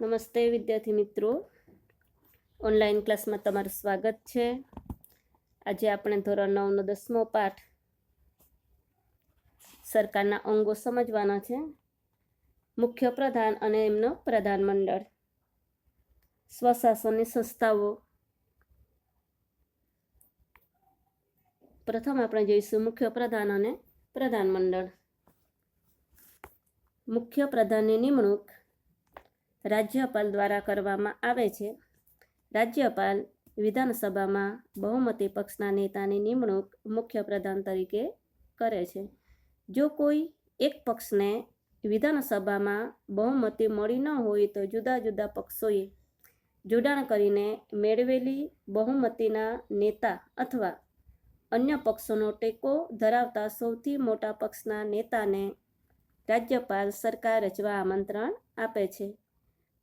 નમસ્તે વિદ્યાર્થી મિત્રો. ઓનલાઈન ક્લાસમાં તમારું સ્વાગત છે. આજે આપણે ધોરણ નવનો દસમો પાઠ સરકારના અંગો સમજવાના છે. મુખ્ય પ્રધાન અને એમનો પ્રધાનમંડળ. સ્વશાસનની સંસ્થાઓ. પ્રથમ આપણે જોઈશું મુખ્ય પ્રધાન અને પ્રધાનમંડળ. મુખ્ય પ્રધાનની નિમણૂક. રાજ્યપાલ દ્વારા કરવામાં આવે છે. રાજ્યપાલ વિધાનસભામાં બહુમતી પક્ષના નેતાની નિમણૂક મુખ્ય પ્રધાન તરીકે કરે છે. જો કોઈ એક પક્ષને વિધાનસભામાં બહુમતી મળી ન હોય તો જુદા જુદા પક્ષોએ જોડાણ કરીને મેળવેલી બહુમતીના નેતા અથવા અન્ય પક્ષોનો ટેકો ધરાવતા સૌથી મોટા પક્ષના નેતાને રાજ્યપાલ સરકાર રચવા આમંત્રણ આપે છે.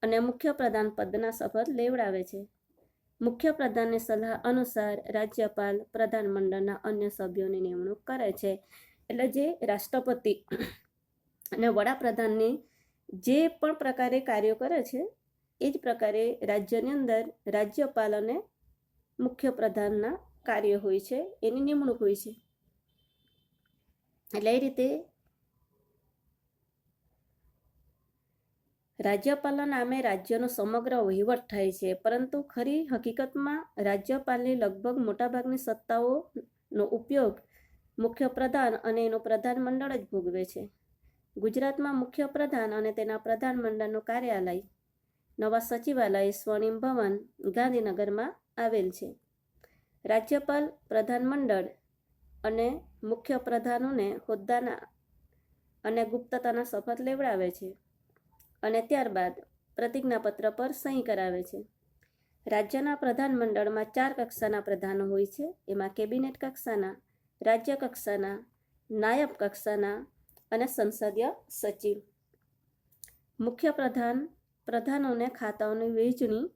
અને મુખ્ય પ્રધાન પદના શપથ લેવડાવે છે. મુખ્ય પ્રધાનની સલાહ અનુસાર રાજ્યપાલ પ્રધાનમંડળના અન્ય સભ્યોની નિમણૂક કરે છે. એટલે જે રાષ્ટ્રપતિ અને વડાપ્રધાનની જે પણ પ્રકારે કાર્યો કરે છે, એ જ પ્રકારે રાજ્યની અંદર રાજ્યપાલ અને મુખ્ય પ્રધાનના કાર્ય હોય છે, એની નિમણૂક હોય છે. એટલે એ રીતે રાજ્યપાલના નામે રાજ્યનો સમગ્ર વહીવટ થાય છે. પરંતુ ખરી હકીકતમાં રાજ્યપાલની લગભગ મોટાભાગની સત્તાઓનો ઉપયોગ મુખ્ય પ્રધાન અને એનું પ્રધાનમંડળ જ ભોગવે છે. ગુજરાતમાં મુખ્ય પ્રધાન અને તેના પ્રધાનમંડળનું કાર્યાલય નવા સચિવાલય સ્વર્ણિમ ભવન ગાંધીનગરમાં આવેલ છે. રાજ્યપાલ, પ્રધાનમંડળ અને મુખ્ય પ્રધાનોને હોદ્દાના અને ગુપ્તતાના શપથ લેવડાવે છે. અને ત્યારબાદ પ્રતિજ્ઞાપત્ર પર સહી કરાવે છે. રાજ્યના પ્રધાનમંડળમાં ચાર કક્ષાના પ્રધાનો હોય છે. એમાં કેબિનેટ કક્ષાના, રાજ્ય કક્ષાના, નાયબ કક્ષાના અને સંસદીય સચિવ. મુખ્ય પ્રધાન, પ્રધાનોને ખાતાઓની વહેંચણી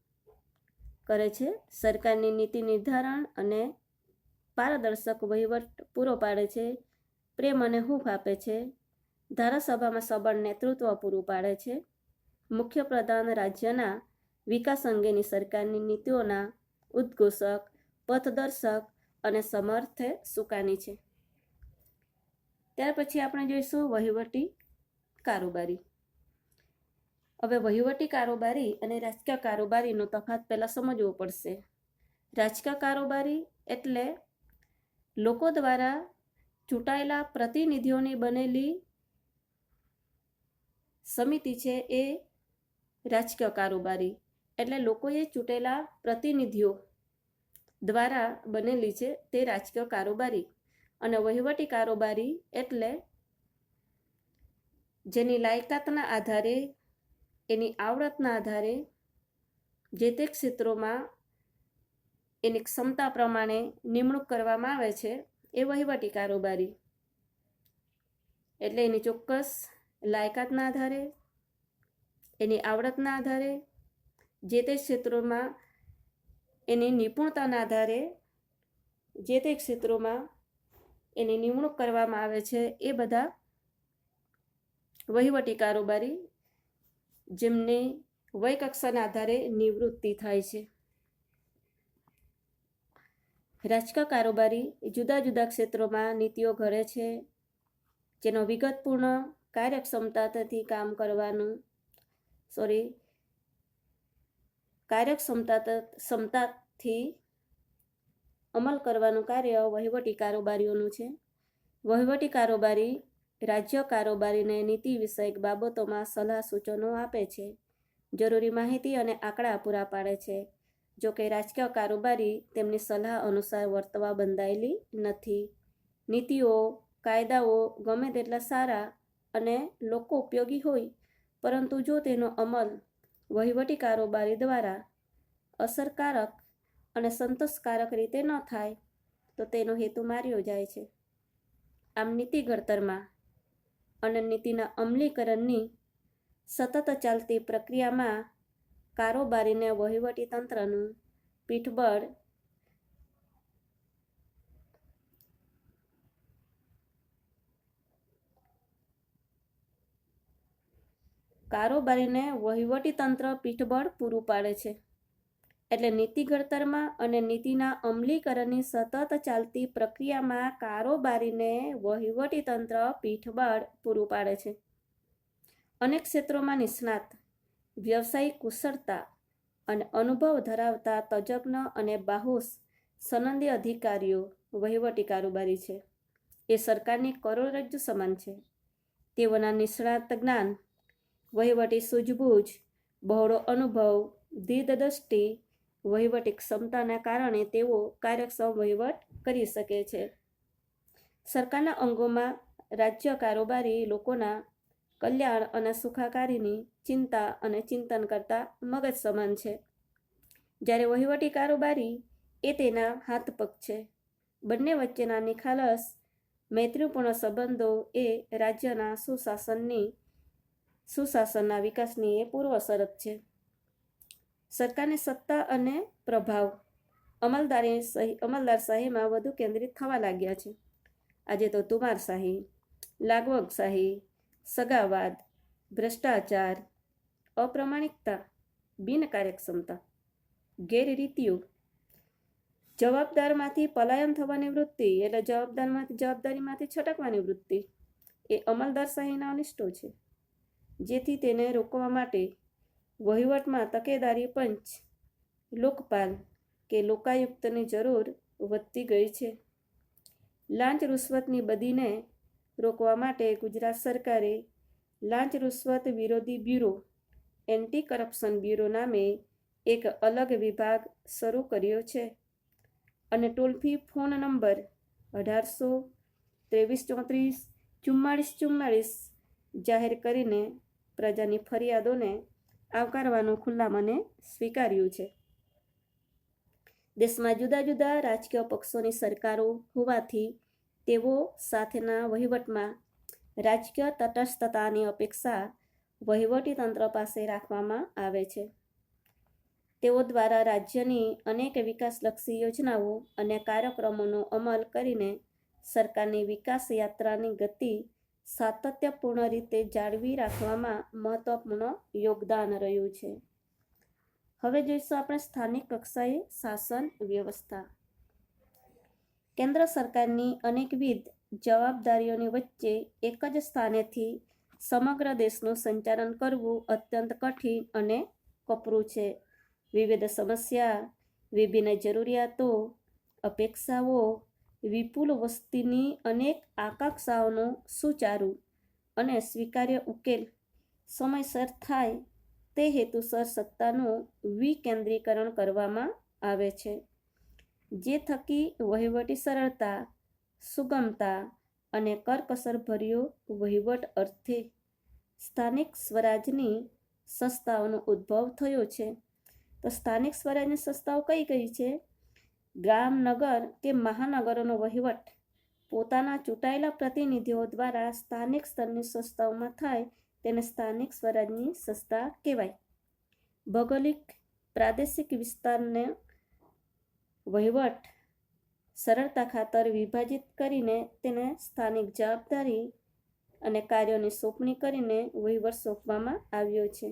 કરે છે. સરકારની નીતિ નિર્ધારણ અને પારદર્શક વહીવટ પૂરો પાડે છે. પ્રેમ અને હૂંફ આપે છે. ધારાસભામાં સબળ નેતૃત્વ પૂરું પાડે છે. મુખ્ય પ્રધાન રાજ્યના વિકાસ અંગેની સરકારની નીતિઓના ઉદ્ઘોષક, પથદર્શક અને સમર્થે સુકાની છે. ત્યાર પછી આપણે જોઈશું વહીવટી કારોબારી. હવે વહીવટી કારોબારી અને રાજકીય કારોબારીનો તફાત પહેલાં સમજવો પડશે. રાજકીય કારોબારી એટલે લોકો દ્વારા ચૂંટાયેલા પ્રતિનિધિઓની બનેલી સમિતિ છે એ રાજકીય કારોબારી એટલે લોકોએ ચૂંટેલા પ્રતિનિધિઓ દ્વારા બનેલી છે તે રાજકીય કારોબારી અને વહીવટી કારોબારી એટલે જેની લાયકાતના આધારે, એની આવડતના આધારે જે તે ક્ષેત્રોમાં એની ક્ષમતા પ્રમાણે નિમણૂક કરવામાં આવે છે એ વહીવટી કારોબારી. એટલે એની ચોક્કસ લાયકાતના આધારે એની આવડતના આધારે, જે તે ક્ષેત્રોમાં એની નિપુણતાના આધારે, જે તે ક્ષેત્રોમાં એની નિમણૂક કરવામાં આવે છે, એ બધા વહીવટી કારોબારી જેમને વયકક્ષાના આધારે નિવૃત્તિ થાય છે. રાજકીય કારોબારી જુદા જુદા ક્ષેત્રોમાં નીતિઓ ઘડે છે, જેનો વિગતપૂર્ણ કાર્યક્ષમતાથી કામ કરવાનું સોરી કાર્યક્ષમતા ક્ષમતાથી અમલ કરવાનું કાર્ય વહીવટી કારોબારીઓનું છે. વહીવટી કારોબારી રાજ્ય કારોબારીને નીતિ વિષયક બાબતોમાં સલાહ સૂચનો આપે છે. જરૂરી માહિતી અને આંકડા પૂરા પાડે છે. જો કે રાજકીય કારોબારી તેમની સલાહ અનુસાર વર્તવા બંધાયેલી નથી. નીતિઓ, કાયદાઓ ગમે તેટલા સારા અને લોકો ઉપયોગી હોય પરંતુ જો તેનો અમલ વહીવટી કારોબારી દ્વારા અસરકારક અને સંતોષકારક રીતે ન થાય, તો તેનો હેતુ માર્યો જાય છે. આમ નીતિ ઘડતરમાં અને નીતિના અમલીકરણની સતત ચાલતી પ્રક્રિયામાં કારોબારીને વહીવટી તંત્રનું પીઠબળ કારોબારીને વહીવટીતંત્ર પીઠબળ પૂરું પાડે છે. એટલે નીતિ ઘડતરમાં અને નીતિના અમલીકરણની સતત ચાલતી પ્રક્રિયામાં કારોબારીને વહીવટીતંત્ર પીઠબળ પૂરું પાડે છે. અનેક ક્ષેત્રોમાં નિષ્ણાત, વ્યવસાયિક કુશળતા અને અનુભવ ધરાવતા તજજ્ઞ અને બાહુસ સનંદી અધિકારીઓ વહીવટી કારોબારી છે. એ સરકારની કરોડરજ્જુ સમાન છે. તેઓના નિષ્ણાત જ્ઞાન વહીવટી સૂઝબૂઝ, બહોળો અનુભવ દીર્ઘદ્રષ્ટિ વહીવટી ક્ષમતાના કારણે તેઓ કાર્યક્ષમ વહીવટ કરી શકે છે. સરકારના અંગોમાં રાજ્ય કારોબારી લોકોના કલ્યાણ અને સુખાકારીની ચિંતા અને ચિંતન કરતા મગજ સમાન છે. જ્યારે વહીવટી કારોબારી એ તેના હાથ પગ છે. બંને વચ્ચેના નિખાલસ, મૈત્રીપૂર્ણ સંબંધો એ રાજ્યના સુશાસનની સુશાસનના વિકાસની એ પૂર્વ શરત છે. સરકારની સત્તા અને પ્રભાવ અમલદારી અમલદારશાહીમાં વધુ કેન્દ્રિત થવા લાગ્યા છે. આજે તો તુમારશાહી લાગવગશાહી સગાવાદ, ભ્રષ્ટાચાર, અપ્રમાણિકતા બિનકાર્યક્ષમતા ગેરરીતિઓ, જવાબદારમાંથી પલાયન થવાની વૃત્તિ એટલે જવાબદારમાંથી, જવાબદારીમાંથી છટકવાની વૃત્તિ એ અમલદારશાહીના અનિષ્ટો છે. જેથી તેને રોકવા માટે વહીવટમાં તકેદારી પંચ, લોકપાલ કે લોકાયુક્તની જરૂર વધતી ગઈ છે. લાંચ રૂશ્વતની બદીને રોકવા માટે ગુજરાત સરકારે લાંચ રૂશ્વત વિરોધી બ્યુરો એન્ટી કરપ્શન બ્યુરો નામે એક અલગ વિભાગ શરૂ કર્યો છે અને ટોલ ફોન નંબર અઢારસો ત્રેવીસ ચોત્રીસ ચુમ્માળીસ ચુમ્માળીસ જાહેર કરીને પ્રજાની ફરિયાદોને આવકારવાનું ખુલ્લા મને સ્વીકાર્યું છે. દેશમાં જુદા જુદા રાજકીય પક્ષોની સરકારો હોવાથી તેઓ સાથેના વહીવટમાં રાજકીય તટસ્થતાની અપેક્ષા વહીવટીતંત્ર પાસે રાખવામાં આવે છે. તેઓ દ્વારા રાજ્યની અનેક વિકાસલક્ષી યોજનાઓ અને કાર્યક્રમોનો અમલ કરીને સરકારની વિકાસ યાત્રાની ગતિ સાતત્યપૂર્ણ રીતે જાળવી રાખવામાં મહત્વપૂર્ણ યોગદાન રહ્યું છે. હવે જોઈશું આપણે સ્થાનિક કક્ષાએ શાસન વ્યવસ્થા. કેન્દ્ર સરકારની અનેકવિધ જવાબદારીઓની વચ્ચે એક જ સ્થાનેથી સમગ્ર દેશનું સંચાલન કરવું અત્યંત કઠિન અને કપરું છે. વિવિધ સમસ્યા, વિભિન્ન જરૂરિયાતો, અપેક્ષાઓ વિપુલ વસ્તીની અનેક આકાંક્ષાઓનો સુચારુ અને સ્વીકાર્ય ઉકેલ સમયસર થાય તે હેતુસર સત્તાનું વિકેન્દ્રીકરણ કરવામાં આવે છે, જે થકી વહીવટી સરળતા, સુગમતા અને કરકસરભર્યો વહીવટ અર્થે સ્થાનિક સ્વરાજની સંસ્થાઓનો ઉદ્ભવ થયો છે. તો સ્થાનિક સ્વરાજની સંસ્થાઓ કઈ કઈ છે? ગામ નગર કે મહાનગરોનો વહીવટ. પોતાના ચૂંટાયેલા પ્રતિનિધિઓ દ્વારા સ્થાનિક સ્તરની સંસ્થાઓમાં થાય તેને સ્થાનિક સ્વરાજની સંસ્થા કહેવાય. ભૌગોલિક, પ્રાદેશિક વિસ્તારને વહીવટ સરળતા ખાતર વિભાજિત કરીને તેને સ્થાનિક જવાબદારી અને કાર્યોની સોંપણી કરીને વહીવટ સોંપવામાં આવ્યો છે.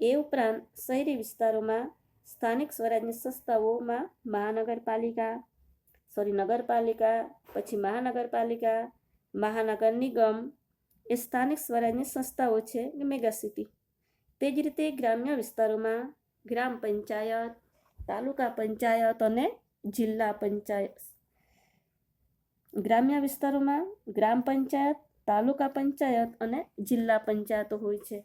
એ ઉપરાંત શહેરી વિસ્તારોમાં સ્થાનિક સ્વરાજની સંસ્થાઓમાં મહાનગરપાલિકા, સોરી, નગરપાલિકા, પછી મહાનગરપાલિકા મહાનગર નિગમ એ સ્થાનિક સ્વરાજની સંસ્થાઓ છે મેગા સિટી. તે જ રીતે ગ્રામ્ય વિસ્તારોમાં ગ્રામ પંચાયત, તાલુકા પંચાયત અને જિલ્લા પંચાયત. ગ્રામ્ય વિસ્તારોમાં ગ્રામ પંચાયત, તાલુકા પંચાયત અને જિલ્લા પંચાયતો હોય છે.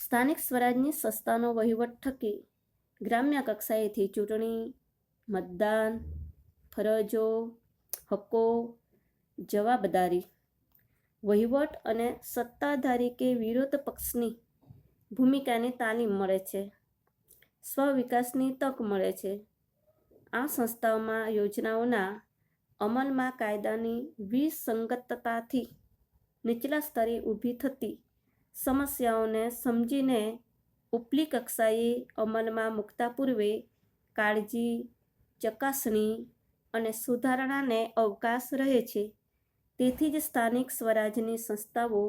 સ્થાનિક સ્વરાજની સંસ્થાનો વહીવટ થકી ગ્રામ્ય કક્ષાએથી ચૂંટણી, મતદાન, ફરજો હકો જવાબદારી, વહીવટ અને સત્તાધારી કે વિરોધ પક્ષની ભૂમિકાની તાલીમ મળે છે. સ્વવિકાસની તક મળે છે. આ સંસ્થાઓમાં યોજનાઓના અમલમાં કાયદાની વિસંગતતાથી નીચલા સ્તરે ઊભી થતી સમસ્યાઓને સમજીને ઉપલી કક્ષાએ અમલમાં મૂકતા પૂર્વે કાળજી, ચકાસણી અને સુધારણાને અવકાશ રહે છે. તેથી જ સ્થાનિક સ્વરાજની સંસ્થાઓ,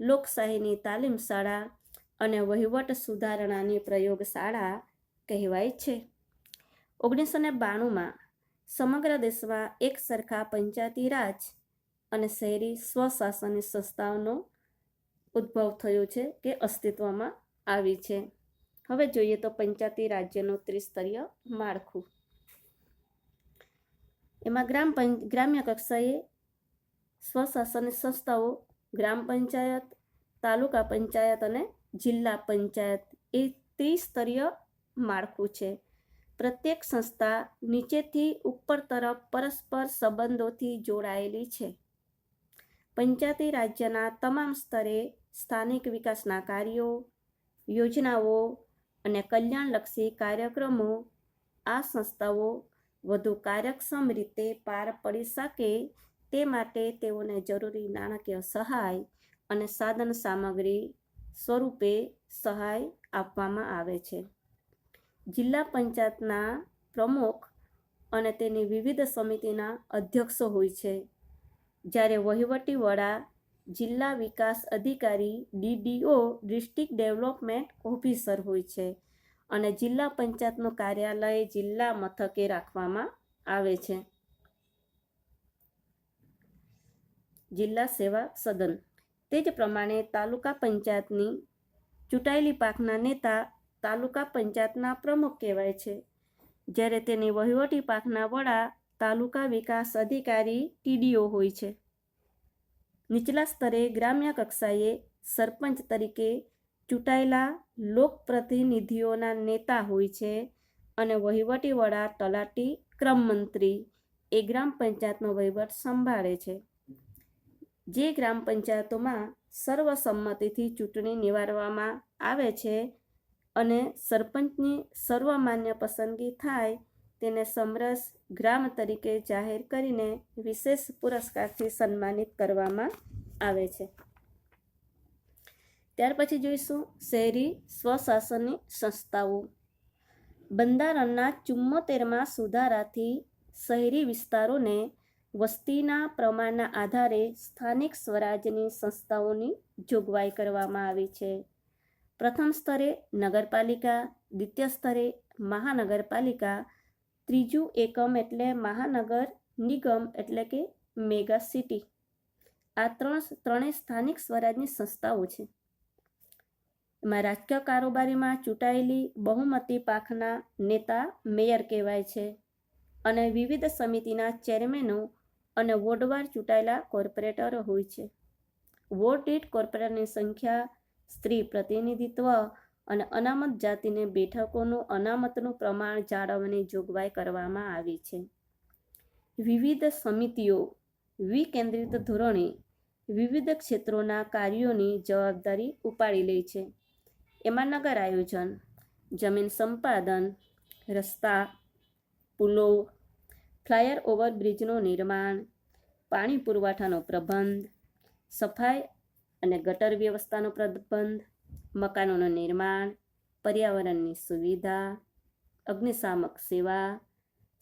લોકશાહીની તાલીમ શાળા અને વહીવટ સુધારણાની પ્રયોગશાળા કહેવાય છે. ઓગણીસો ને બાણુંમાં સમગ્ર દેશમાં એક સરખા પંચાયતી રાજ અને શહેરી સ્વશાસનની સંસ્થાઓનો ઉદ્ભવ થયો છે કે અસ્તિત્વમાં આવી છે. હવે જોઈએ તો પંચાયતી રાજ્યનું ત્રિસ્તરીય માળખું. એમાં ગ્રામ ગ્રામ્ય કક્ષાએ સ્વશાસન સંસ્થાઓ, ગ્રામ પંચાયત, તાલુકા પંચાયત અને જિલ્લા પંચાયત એ ત્રિસ્તરીય માળખું છે. પ્રત્યેક સંસ્થા નીચેથી ઉપર તરફ પરસ્પર સંબંધોથી જોડાયેલી છે. પંચાયતી રાજ્યના તમામ સ્તરે સ્થાનિક વિકાસના કાર્યો, યોજનાઓ અને કલ્યાણલક્ષી કાર્યક્રમો આ સંસ્થાઓ વધુ કાર્યક્ષમ રીતે પાર પડી શકે તે માટે તેઓને જરૂરી નાણાકીય સહાય અને સાધન સામગ્રી સ્વરૂપે સહાય આપવામાં આવે છે. જિલ્લા પંચાયતના પ્રમુખ અને તેની વિવિધ સમિતિના અધ્યક્ષો હોય છે. જ્યારે વહીવટી વડા જિલ્લા વિકાસ અધિકારી ડીડીઓ ડિસ્ટ્રિક્ટ ડેવલપમેન્ટ ઓફિસર હોય છે અને જિલ્લા પંચાયતનું કાર્યાલય જિલ્લા મથકે રાખવામાં આવે છે. જિલ્લા સેવા સદન. તે જ પ્રમાણે તાલુકા પંચાયતની ચૂંટાયેલી પાકના નેતા તાલુકા પંચાયતના પ્રમુખ કહેવાય છે. જ્યારે તેની વહીવટી પાકના વડા તાલુકા વિકાસ અધિકારી ટીડીઓ હોય છે. નીચલા સ્તરે ગ્રામ્ય કક્ષાએ સરપંચ તરીકે ચૂંટાયેલા લોકપ્રતિનિધિઓના નેતા હોય છે અને વહીવટી વડા તલાટી ક્રમ મંત્રી એ ગ્રામ પંચાયતનો વહીવટ સંભાળે છે. જે ગ્રામ પંચાયતોમાં સર્વસંમતિથી ચૂંટણી નિવારવામાં આવે છે અને સરપંચની સર્વમાન્ય પસંદગી થાય તેને સમરસ ગ્રામ તરીકે જાહેર કરીને વિશેષ પુરસ્કારથી સન્માનિત કરવામાં આવે છે. ત્યાર પછી જોઈશું શહેરી સ્વશાસનની સંસ્થાઓ. બંધારણના ચુમ્મોતેરમાં સુધારાથી શહેરી વિસ્તારોને વસ્તીના પ્રમાણના આધારે સ્થાનિક સ્વરાજની સંસ્થાઓની જોગવાઈ કરવામાં આવી છે. પ્રથમ સ્તરે નગરપાલિકા, દ્વિતીય સ્તરે મહાનગરપાલિકા ત્રીજું એકમ એટલે મહાનગર નિગમ એટલે કે મેગા સિટી. આ ત્રણ ત્રણેય સ્થાનિક સ્વરાજની સંસ્થાઓ છે. એમાં રાજકીય કારોબારીમાં ચૂંટાયેલી બહુમતી પાંખના નેતા મેયર કહેવાય છે અને વિવિધ સમિતિના ચેરમેનો અને વોર્ડવાર ચૂંટાયેલા કોર્પોરેટરો હોય છે. વોર્ડ દીઠ કોર્પોરેટરની સંખ્યા સ્ત્રી પ્રતિનિધિત્વ અને અનામત જાતિને બેઠકોનું અનામતનું પ્રમાણ જાળવવાની જોગવાઈ કરવામાં આવી છે. વિવિધ સમિતિઓ, વિકેન્દ્રિત ધોરણે વિવિધ ક્ષેત્રોના કાર્યોની જવાબદારી ઉપાડી લે છે. એમાં નગર આયોજન, જમીન સંપાદન, રસ્તા, પુલો, ફ્લાયર ઓવરબ્રિજનું નિર્માણ, પાણી પુરવઠાનો પ્રબંધ, સફાઈ અને ગટર વ્યવસ્થાનો પ્રબંધ મકાનોનું નિર્માણ, પર્યાવરણની સુવિધા, અગ્નિશામક સેવા,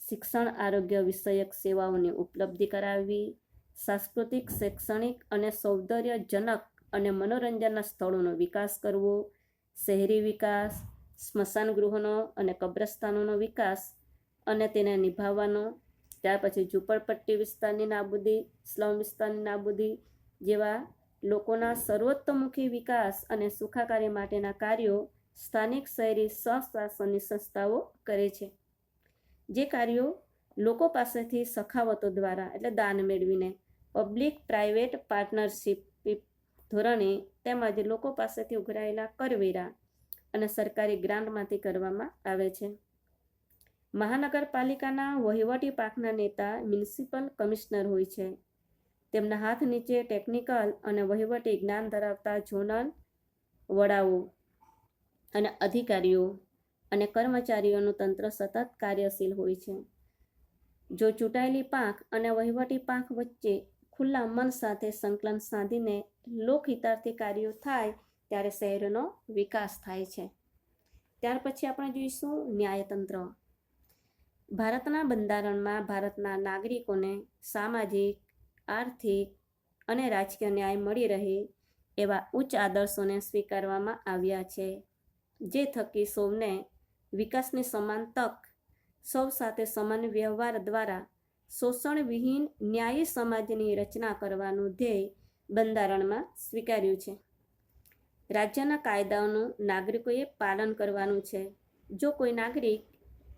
શિક્ષણ આરોગ્ય વિષયક સેવાઓની ઉપલબ્ધિ કરાવવી, સાંસ્કૃતિક, શૈક્ષણિક અને સૌંદર્યજનક અને મનોરંજનના સ્થળોનો વિકાસ કરવો, શહેરી વિકાસ, સ્મશાન ગૃહોનો અને કબ્રસ્તાનોનો વિકાસ અને તેને નિભાવવાનો, ત્યાર પછી ઝૂંપડપટ્ટી વિસ્તારની નાબૂદી, સ્લમ વિસ્તારની નાબૂદી જેવા લોકોના સર્વોત્તમુખી વિકાસ અને સુખાકારી માટેના કાર્યો સ્થાનિક શહેરી સ્વશાસનની સંસ્થાઓ કરે છે. જે કાર્યો લોકો પાસેથી સખાવતો દ્વારા, એટલે દાન મેળવીને પબ્લિક પ્રાઇવેટ પાર્ટનરશિપ ધોરણે તેમજ લોકો પાસેથી ઉઘરાયેલા કરવેરા અને સરકારી ગ્રાન્ટમાંથી કરવામાં આવે છે. મહાનગરપાલિકાના વહીવટી પાકના નેતા, મ્યુનિસિપલ કમિશનર હોય છે. તેમના હાથ નીચે ટેકનિકલ અને વહીવટી જ્ઞાન ધરાવતા ઝોનલ વડાઓ અને અધિકારીઓ અને કર્મચારીઓનું તંત્ર સતત કાર્યશીલ હોય છે. જો ચૂંટાયેલી પાંખ અને વહીવટી પાંખ વચ્ચે ખુલ્લા મન સાથે સંકલન સાધીને લોકહિતાર્થી કાર્યો થાય ત્યારે શહેરનો વિકાસ થાય છે. ત્યાર પછી આપણે જોઈશું ન્યાયતંત્ર. ભારતના બંધારણમાં ભારતના નાગરિકોને સામાજિક આર્થિક અને રાજકીય ન્યાય મળી રહે એવા ઉચ્ચ આદર્શોને સ્વીકારવામાં આવ્યા છે, જે થકી સૌને વિકાસની સમાન તક, સૌ સાથે સમાન વ્યવહાર દ્વારા શોષણવિહીન ન્યાયી સમાજની રચના કરવાનું ધ્યેય બંધારણમાં સ્વીકાર્યું છે. રાજ્યના કાયદાઓનું નાગરિકોએ પાલન કરવાનું છે. જો કોઈ નાગરિક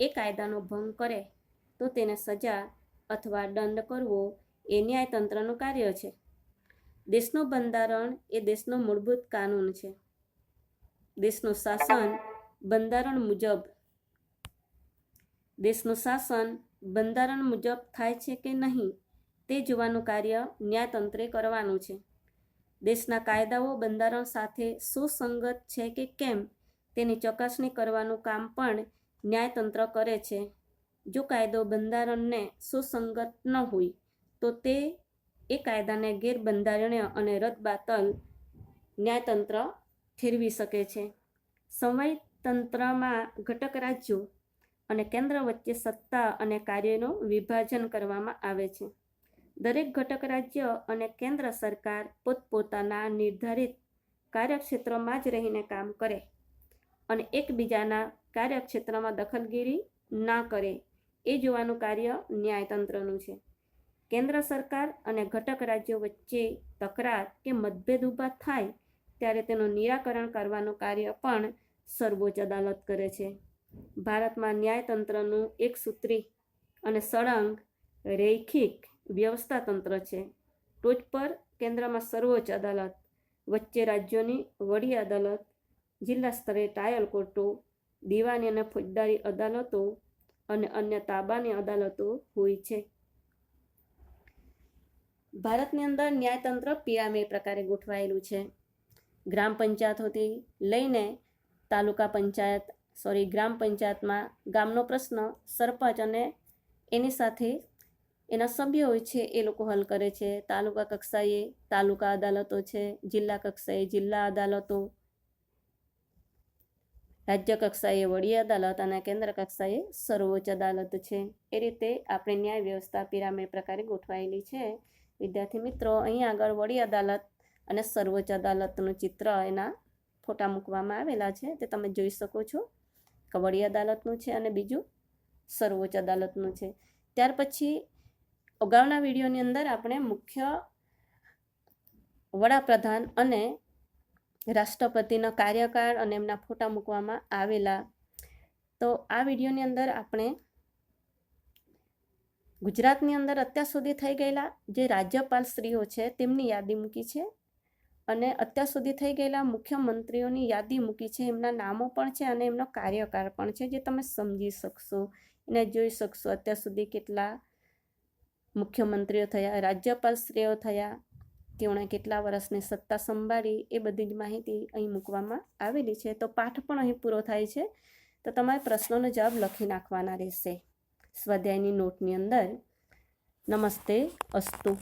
એ કાયદાનો ભંગ કરે, તો તેને સજા અથવા દંડ કરવો એ ન્યાયતંત્રનું કાર્ય છે. દેશનું બંધારણ એ દેશનો મૂળભૂત કાનૂન છે. દેશનું શાસન બંધારણ મુજબ. દેશનું શાસન બંધારણ મુજબ થાય છે કે નહીં તે જોવાનું કાર્ય ન્યાયતંત્રે કરવાનું છે. દેશના કાયદાઓ બંધારણ સાથે સુસંગત છે કે કેમ તેની ચકાસણી કરવાનું કામ પણ ન્યાયતંત્ર કરે છે. જો કાયદો બંધારણને સુસંગત ન હોય તો તે એ કાયદાને ગેરબંધારણીય અને રદબાતલ ન્યાયતંત્ર ઠેરવી શકે છે. સમય તંત્રમાં ઘટક રાજ્યો અને કેન્દ્ર વચ્ચે સત્તા અને કાર્યનું વિભાજન કરવામાં આવે છે. દરેક ઘટક રાજ્ય અને કેન્દ્ર સરકાર પોતપોતાના નિર્ધારિત કાર્યક્ષેત્રમાં જ રહીને કામ કરે અને એકબીજાના કાર્યક્ષેત્રમાં દખલગીરી ના કરે એ જોવાનું કાર્ય ન્યાયતંત્રનું છે. કેન્દ્ર સરકાર અને ઘટક રાજ્યો વચ્ચે તકરાર કે મતભેદ ઊભા થાય ત્યારે તેનું નિરાકરણ કરવાનું કાર્ય પણ સર્વોચ્ચ અદાલત કરે છે. ભારતમાં ન્યાયતંત્રનું એક સૂત્રી અને સળંગ રૈખિક વ્યવસ્થા તંત્ર છે. ટોચ પર કેન્દ્રમાં સર્વોચ્ચ અદાલત, વચ્ચે રાજ્યોની વડી અદાલત, જિલ્લા સ્તરે ટ્રાયલ કોર્ટો, દીવાની અને ફોજદારી અદાલતો અને અન્ય તાબાની અદાલતો હોય છે. ભારતની અંદર ન્યાયતંત્ર પિરામિડ પ્રકારે ગોઠવાયેલું છે. ગ્રામ પંચાયતોથી લઈને તાલુકા પંચાયત સોરી ગ્રામ પંચાયતમાં ગામનો પ્રશ્ન, સરપંચ અને એની સાથે એના સભ્યો હોય છે એ લોકો હલ કરે છે. તાલુકા કક્ષાએ તાલુકા અદાલતો છે, જિલ્લા કક્ષાએ જિલ્લા અદાલતો, રાજ્ય કક્ષાએ વડી અદાલત અને કેન્દ્ર કક્ષાએ સર્વોચ્ચ અદાલત છે. એ રીતે આપણે ન્યાય વ્યવસ્થા પિરામિડ પ્રકારે ગોઠવાયેલી છે. વિદ્યાર્થી મિત્રો અહીં આગળ વડી અદાલત અને સર્વોચ્ચ અદાલતનું ચિત્ર એના ફોટા મૂકવામાં આવેલા છે. તે તમે જોઈ શકો છો કે વડી અદાલતનું છે અને બીજું સર્વોચ્ચ અદાલતનું છે. ત્યાર પછી અગાઉના વિડીયોની અંદર આપણે મુખ્ય વડાપ્રધાન અને રાષ્ટ્રપતિનો કાર્યકાળ અને એમના ફોટા મૂકવામાં આવેલા. તો આ વિડીયોની અંદર આપણે ગુજરાતની અંદર અત્યાર સુધી થઈ ગયેલા જે રાજ્યપાલ શ્રીઓ છે, તેમની યાદી મૂકી છે અને અત્યાર સુધી થઈ ગયેલા મુખ્યમંત્રીઓની યાદી મૂકી છે. એમના નામો પણ છે અને એમનો કાર્યકાળ પણ છે, જે તમે સમજી શકશો એને જોઈ શકશો. અત્યાર સુધી કેટલા મુખ્યમંત્રીઓ થયા, રાજ્યપાલ શ્રીઓ થયા તેઓણે કેટલા વર્ષની સત્તા સંભાળી, એ બધી જ માહિતી અહીં મૂકવામાં આવેલી છે. તો પાઠ પણ અહીં પૂરો થાય છે. તો તમારે પ્રશ્નોનો જવાબ લખી નાખવાના રહેશે. સ્વાધ્યાયની નોટની અંદર નમસ્તે અસ્તુ.